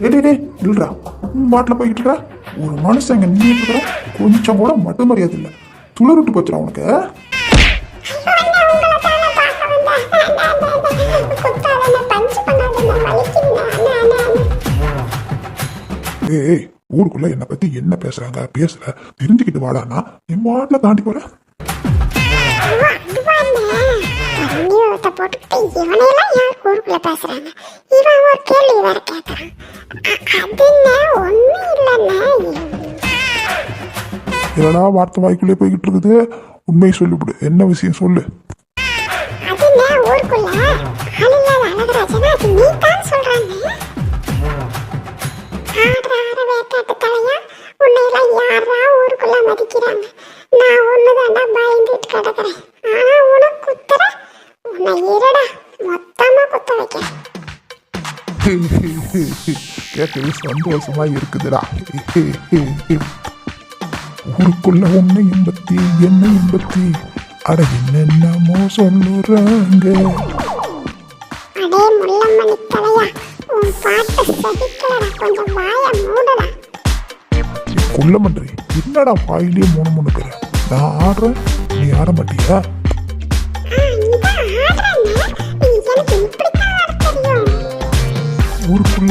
டேய் டேய், டேய் பாட்டில் போய்கிட்டு ஒரு மனுஷன் இங்கே நின்றுட்டு இருக்கிற கொஞ்சம் கூட மட்டும் மரியாதை இல்லை துளருட்டு போச்சுடா உனக்கு ஏய் ஊருக்குள்ள என்னை பத்தி என்ன பேசுறாங்க பேசல தெரிஞ்சுக்கிட்டு வாடானா என் பாட்டில் தாண்டி போற போட்டுக்கிட்டு ஊருக்குள்ள பேசுறாங்க. இவன் ஒரு கேள்வி வேற கேட்கறான் அது என்ன ஒண்ணும் இல்லைன்னா. என்னடா வார்த்தை வாய்க்குள்ளே போய்கிட்டு இருக்குது? உண்மையை சொல்லிவிடு. என்ன விஷயம் சொல்லு. நான் ஒண்ணுதாண்டா பயந்துட்டு கிடக்குறேன். ஆனா உனக்கு குத்துற உன்னை இருடா. வைக்கிறேன் கேட்கவே சந்தோஷமா இருக்குதுடா. ஊருக்குள்ள உன்னையும் பத்தி என்னையும் பத்தி அட என்னென்னமோ சொல்லுறாங்க. குள்ளமன்றி என்னடா வாயிலே மூணு முணுக்கிற நான் ஆடுறேன் நீ ஆட மாட்டியா?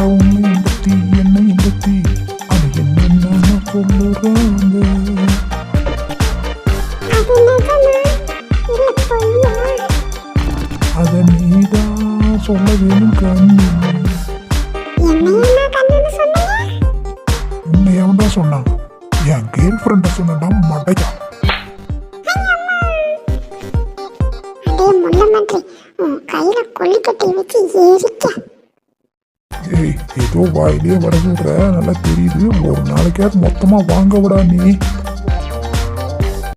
ஊருக்குள்ள உன்னையும் பத்தி என்னையும் பத்தி அட என்னென்னமோ சொல்லுறாங்க அது நீதான் சொல்ல வேணும் கண்ணு உன்னை எவன்டா சொன்னான் என் கேர்ள் ஃப்ரெண்ட சொன்னடா மடையா அடே முள்ளமன்றி கையில கொல்லிக்கட்டை வச்சு எரிக்க ஏய் ஏதோ வாயிலே வர நல்லா தெரியுது. ஒரு நாளைக்காவது மொத்தமாக வாங்க விடா நீ.